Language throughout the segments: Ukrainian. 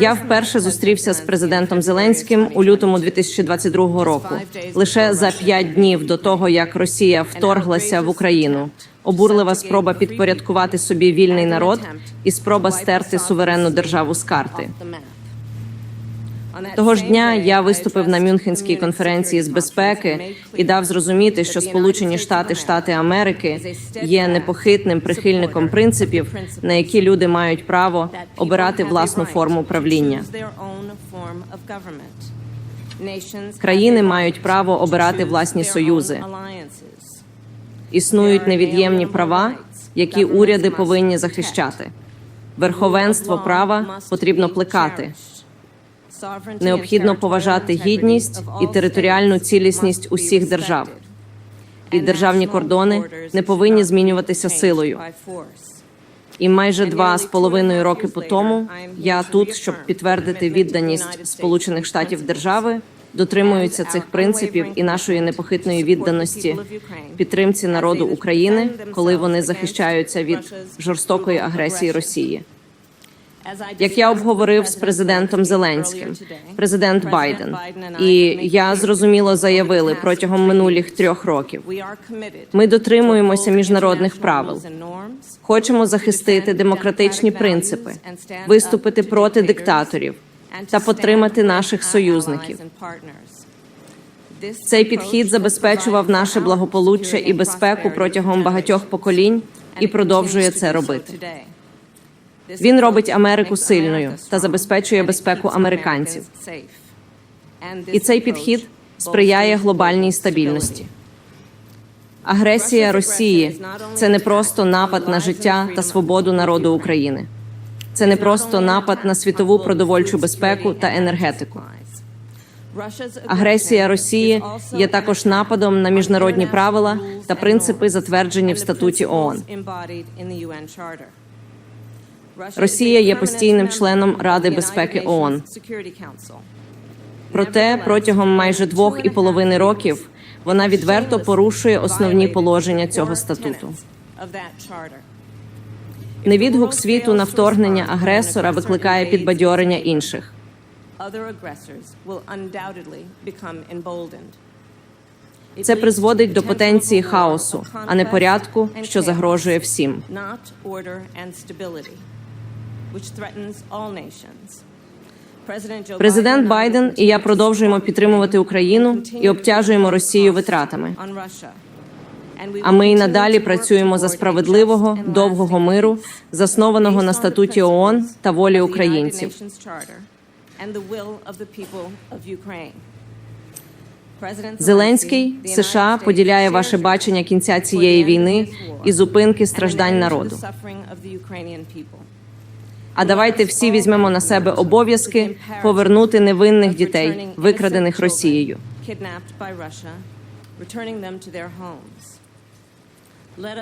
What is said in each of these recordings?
Я вперше зустрівся з президентом Зеленським у лютому 2022 року, лише за п'ять днів до того, як Росія вторглася в Україну. Обурлива спроба підпорядкувати собі вільний народ і спроба стерти суверенну державу з карти. Того ж дня я виступив на Мюнхенській конференції з безпеки і дав зрозуміти, що Сполучені Штати Штати Америки є непохитним прихильником принципів, на які люди мають право обирати власну форму правління. Країни мають право обирати власні союзи. Існують невід'ємні права, які уряди повинні захищати. Верховенство права потрібно плекати. Необхідно поважати гідність і територіальну цілісність усіх держав. І державні кордони не повинні змінюватися силою. І майже два з половиною роки по тому я тут, щоб підтвердити відданість Сполучених Штатів держави, дотримуються цих принципів і нашої непохитної відданості підтримці народу України, коли вони захищаються від жорстокої агресії Росії. Як я обговорив з президентом Зеленським, президент Байден і я зрозуміло заявили протягом минулих трьох років. Ми дотримуємося міжнародних правил. Хочемо захистити демократичні принципи, виступити проти диктаторів та підтримати наших союзників. Цей підхід забезпечував наше благополуччя і безпеку протягом багатьох поколінь і продовжує це робити. Він робить Америку сильною та забезпечує безпеку американців. І цей підхід сприяє глобальній стабільності. Агресія Росії це не просто напад на життя та свободу народу України. Це не просто напад на світову продовольчу безпеку та енергетику. Агресія Росії є також нападом на міжнародні правила та принципи, затверджені в статуті ООН. Росія є постійним членом Ради безпеки ООН. Проте протягом майже двох і половини років вона відверто порушує основні положення цього статуту. Невідгук світу на вторгнення агресора викликає підбадьорення інших. Це призводить до потенції хаосу, а не порядку, що загрожує всім. Президент Байден і я продовжуємо підтримувати Україну і обтяжуємо Росію витратами. А ми й надалі працюємо за справедливого довгого миру, заснованого на статуті ООН та волі українців. Зеленський США поділяє ваше бачення кінця цієї війни і зупинки страждань народу. А давайте всі візьмемо на себе обов'язки повернути невинних дітей, викрадених Росією.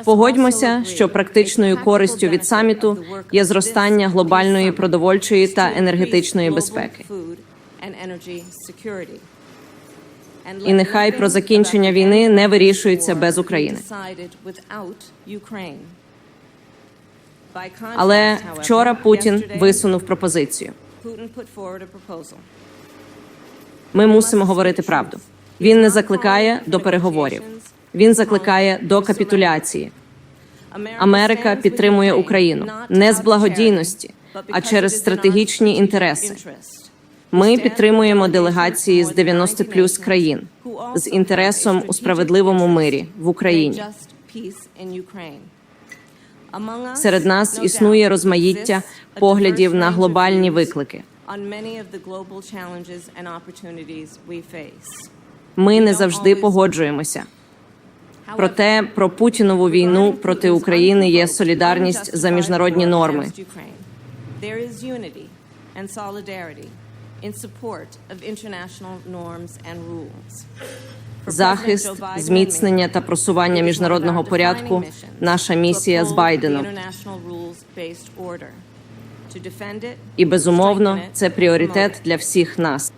Погодьмося, що практичною користю від саміту є зростання глобальної продовольчої та енергетичної безпеки. І нехай про закінчення війни не вирішується без України. Але вчора Путін висунув пропозицію. Ми мусимо говорити правду. Він не закликає до переговорів. Він закликає до капітуляції. Америка підтримує Україну не з благодійності, а через стратегічні інтереси. Ми підтримуємо делегації з 90 плюс країн з інтересом у справедливому мирі в Україні. Серед нас існує розмаїття поглядів на глобальні виклики. Ми не завжди погоджуємося. Проте про Путінову війну проти України є солідарність за міжнародні норми. Захист, зміцнення та просування міжнародного порядку наша місія з Байденом. І безумовно, це пріоритет для всіх нас.